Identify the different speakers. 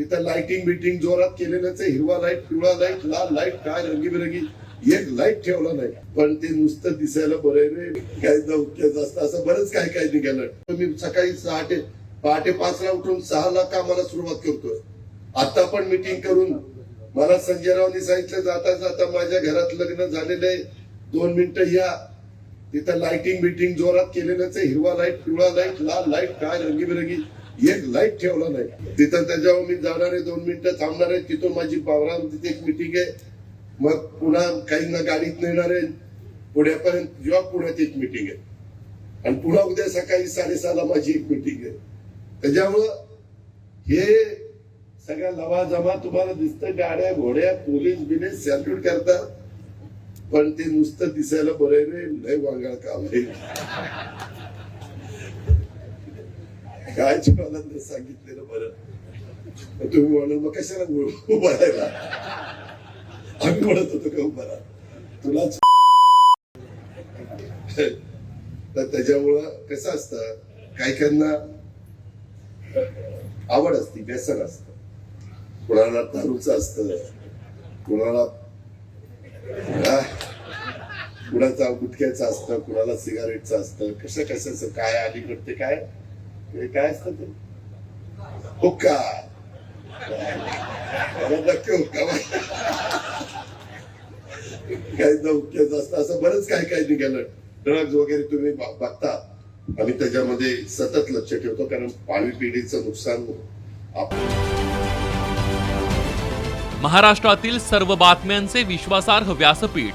Speaker 1: तिथं लाइटिंग बिटिंग जोरात केलेलंच आहे. हिरवा लाइट पिवळा लाइट लाल लाइट काय रंगीबेरंगी. एक लाइट ठेवला नाही. पण ते नुसतं दिसायला बरं रे. काय नौक्याचं असतं. असं बरंच काय काय निघालं. मी सकाळी सहाटे पहाटे पाचला उठून सहाला कामाला सुरुवात करतोय. आता पण मीटिंग करून मला संजय रावनी सांगितलं जाता जाता माझ्या घरात लग्न झालेलं आहे. दोन मिनिटं या. तिथं लाइटिंग बिटिंग जोरात केलेलंच आहे. हिरवा लाइट पिवळा लाइट लाल लाइट काय रंगीबेरंगी. एक लाइट ठेवला नाही. तिथं त्याच्यावर मी जाणार आहे दोन मिनिटं थांबणार आहे. तिथून माझी पावरा तिथे एक मिटिंग आहे. मग पुन्हा काहींना गाडीत नेणार आहे. पुण्यापर्यंत जेव्हा पुण्यात एक मिटिंग आहे. आणि पुन्हा उद्या सकाळी साडेसहाला माझी एक मिटिंग आहे. त्याच्यामुळं हे सगळ्या लवाजमा तुम्हाला दिसतं गाड्या घोड्या पोलीस बिलीस सॅल्यूट करतात. पण ते नुसतं दिसायला बरं नाही लय वांगाळ काम आहे. काय जीवानंद सांगितलेलं बरं. तुम्ही म्हणाल मग कशाला उभारायला उभा राहिला आम्ही म्हणत होतो का उभा राहा तुलाच तर त्याच्यामुळं कसं असतं काही काहींना आवड असते व्यसन असत. कुणाला दारूचं असत कुणाला कुणाचा गुटख्याचं असतं कुणाला सिगारेटचं असतं कसं कशाचं काय अलीकडते काय? ते काय असतं ते? हुक्का. नक्की हुक्का हुक्क्याचं असतं. असं बरंच काय काय निघालं. ड्रग्ज वगैरे तुम्ही बघता. आम्ही त्याच्यामध्ये सतत लक्ष ठेवतो कारण भावी पिढीचं नुकसान
Speaker 2: महाराष्ट्रातील सर्व बातम्यांचे विश्वासार्ह व्यासपीठ.